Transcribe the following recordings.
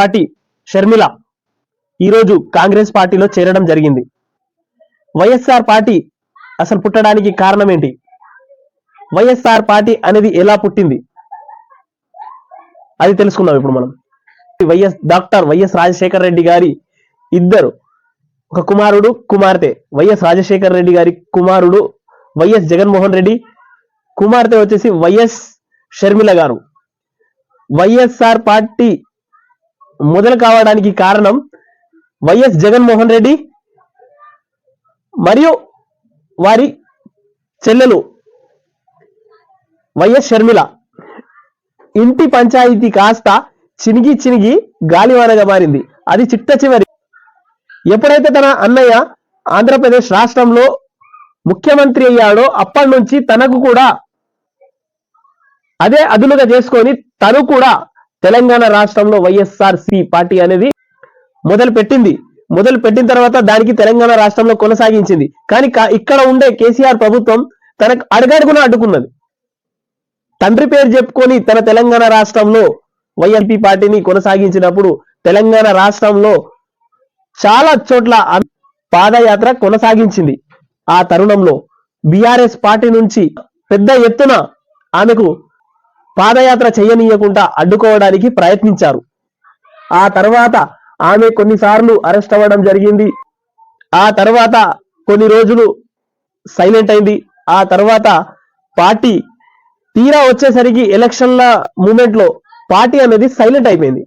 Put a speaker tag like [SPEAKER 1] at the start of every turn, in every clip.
[SPEAKER 1] Party Sharmila ఈరోజు కాంగ్రెస్ పార్టీలో చేరడం జరిగింది. వైఎస్ఆర్ పార్టీ అసలు పుట్టడానికి కారణం ఏంటి వైఎస్ఆర్ పార్టీ అనేది ఎలా పుట్టింది? అది తెలుసుకుందాం ఇప్పుడు మనం. YS doctor YS Rajasekhara Reddy గారి ఇద్దరు ఒక కుమారుడు కుమార్తె. వైఎస్ రాజశేఖర రెడ్డి గారి కుమారుడు వైఎస్ జగన్మోహన్ రెడ్డి కుమార్తె వచ్చేసి వైఎస్ షర్మిల గారు. వైఎస్ఆర్ పార్టీ మొదలు కావడానికి కారణం వైఎస్ జగన్మోహన్ రెడ్డి మరియు వారి చెల్లెలు వైఎస్ షర్మిల. ఇంటి పంచాయతీ కాస్త చినిగి చినిగి గాలివానగా మారింది. అది చిట్ట చివరి. ఎప్పుడైతే తన అన్నయ్య ఆంధ్రప్రదేశ్ రాష్ట్రంలో ముఖ్యమంత్రి అయ్యాడో అప్పటి నుంచి తనకు కూడా అదే అదునుగా చేసుకొని తను కూడా తెలంగాణ రాష్ట్రంలో వైఎస్ఆర్ పార్టీ అనేది మొదలు పెట్టింది మొదలు పెట్టిన తర్వాత దానికి తెలంగాణ రాష్ట్రంలో కొనసాగించింది. కానీ ఇక్కడ ఉండే కేసీఆర్ ప్రభుత్వం తనకు అడుగడుగున అడ్డుకున్నది. తండ్రి పేరు చెప్పుకొని తన తెలంగాణ రాష్ట్రంలో వైఎల్పి పార్టీని కొనసాగించినప్పుడు తెలంగాణ రాష్ట్రంలో చాలా చోట్ల పాదయాత్ర కొనసాగించింది. ఆ తరుణంలో బీఆర్ఎస్ పార్టీ నుంచి పెద్ద ఎత్తున ఆమెకు పాదయాత్ర చేయనీయకుండా అడ్డుకోవడానికి ప్రయత్నించారు. ఆ తర్వాత ఆమె కొన్నిసార్లు అరెస్ట్ అవ్వడం జరిగింది. ఆ తర్వాత కొన్ని రోజులు సైలెంట్ అయింది. ఆ తర్వాత పార్టీ తీరా వచ్చేసరికి ఎలక్షన్ల మూమెంట్లో పార్టీ అనేది సైలెంట్ అయిపోయింది.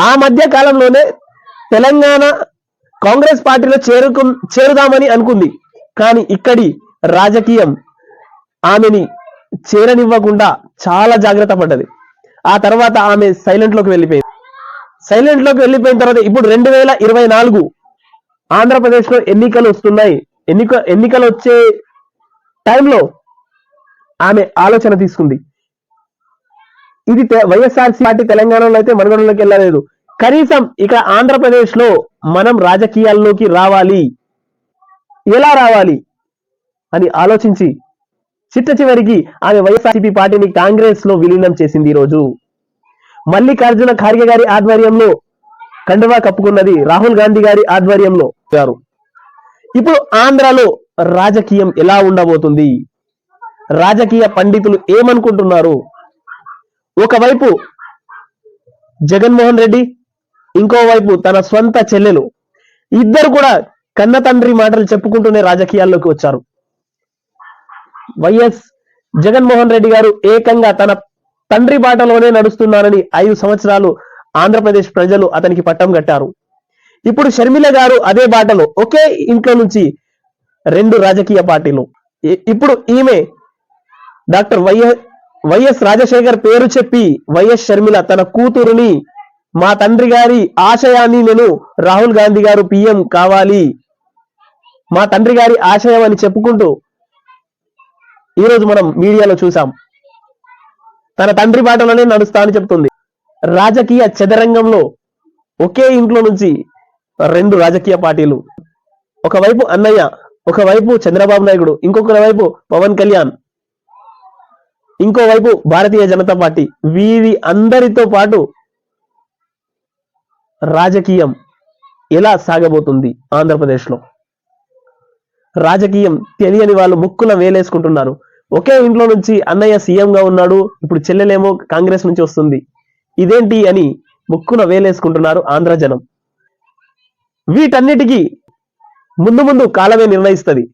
[SPEAKER 1] ఆ మధ్య కాలంలోనే తెలంగాణ కాంగ్రెస్ పార్టీలో చేరుకు చేరుదామని అనుకుంది. కానీ ఇక్కడి రాజకీయం ఆమెని చేరనివ్వకుండా చాలా జాగ్రత్త పడ్డది. ఆ తర్వాత ఆమె సైలెంట్లోకి వెళ్ళిపోయింది. సైలెంట్లోకి వెళ్ళిపోయిన తర్వాత ఇప్పుడు రెండు వేల ఇరవై నాలుగు ఆంధ్రప్రదేశ్లో ఎన్నికలు వస్తున్నాయి. ఎన్నిక ఎన్నికలు వచ్చే టైంలో ఆమె ఆలోచన తీసుకుంది. ఇది తె- వైఎస్ఆర్సీ పార్టీ తెలంగాణలో అయితే మనుగడలోకి వెళ్ళలేదు. కనీసం ఇక ఆంధ్రప్రదేశ్లో మనం రాజకీయాల్లోకి రావాలి. ఎలా రావాలి అని ఆలోచించి చిట్ట చివరికి ఆమె వైఎస్ఆర్సీపీ పార్టీని కాంగ్రెస్లో విలీనం చేసింది ఈ రోజు. మల్లికార్జున ఖార్గే గారి ఆధ్వర్యంలో కండువా కప్పుకున్నది రాహుల్ గాంధీ గారి ఆధ్వర్యంలో గారు. ఇప్పుడు ఆంధ్రలో రాజకీయం ఎలా ఉండబోతుంది? రాజకీయ పండితులు ఏమనుకుంటున్నారు? ఒకవైపు జగన్మోహన్ రెడ్డి ఇంకోవైపు తన స్వంత చెల్లెలు. ఇద్దరు కూడా కన్న తండ్రి మాటలు చెప్పుకుంటూనే రాజకీయాల్లోకి వచ్చారు. వైఎస్ జగన్మోహన్ రెడ్డి గారు ఏకంగా తన తండ్రి బాటలోనే నడుస్తున్నారని ఐదు సంవత్సరాలు ఆంధ్రప్రదేశ్ ప్రజలు అతనికి పట్టం కట్టారు. ఇప్పుడు షర్మిల గారు అదే బాటలో ఒకే ఇంట్లో నుంచి రెండు రాజకీయ పార్టీలు. ఇప్పుడు ఈమె డాక్టర్ వైఎస్ వైఎస్ రాజశేఖర్ పేరు చెప్పి వైఎస్ షర్మిల తన కూతురుని మా తండ్రి గారి ఆశయాన్ని నేను రాహుల్ గాంధీ గారు పిఎం కావాలి మా తండ్రి గారి ఆశయం అని చెప్పుకుంటూ ఈరోజు మనం మీడియాలో చూసాం. తన తండ్రి బాటలోనే నడుస్తా అని చెప్తుంది. రాజకీయ చదరంగంలో ఒకే ఇంట్లో నుంచి రెండు రాజకీయ పార్టీలు. ఒకవైపు అన్నయ్య ఒకవైపు చంద్రబాబు నాయుడు ఇంకొక వైపు పవన్ కళ్యాణ్. ఇంకోవైపు భారతీయ జనతా పార్టీ. వీరి అందరితో పాటు రాజకీయం ఎలా సాగబోతుంది ఆంధ్రప్రదేశ్లో? రాజకీయం తెలియని వాళ్ళు ముక్కున వేలేసుకుంటున్నారు. ఒకే ఇంట్లో నుంచి అన్నయ్య సీఎంగా ఉన్నాడు ఇప్పుడు చెల్లెలేమో కాంగ్రెస్ నుంచి వస్తుంది. ఇదేంటి అని ముక్కున వేలేసుకుంటున్నారు ఆంధ్ర జనం. వీటన్నిటికీ ముందు ముందు కాలమే నిర్ణయిస్తుంది.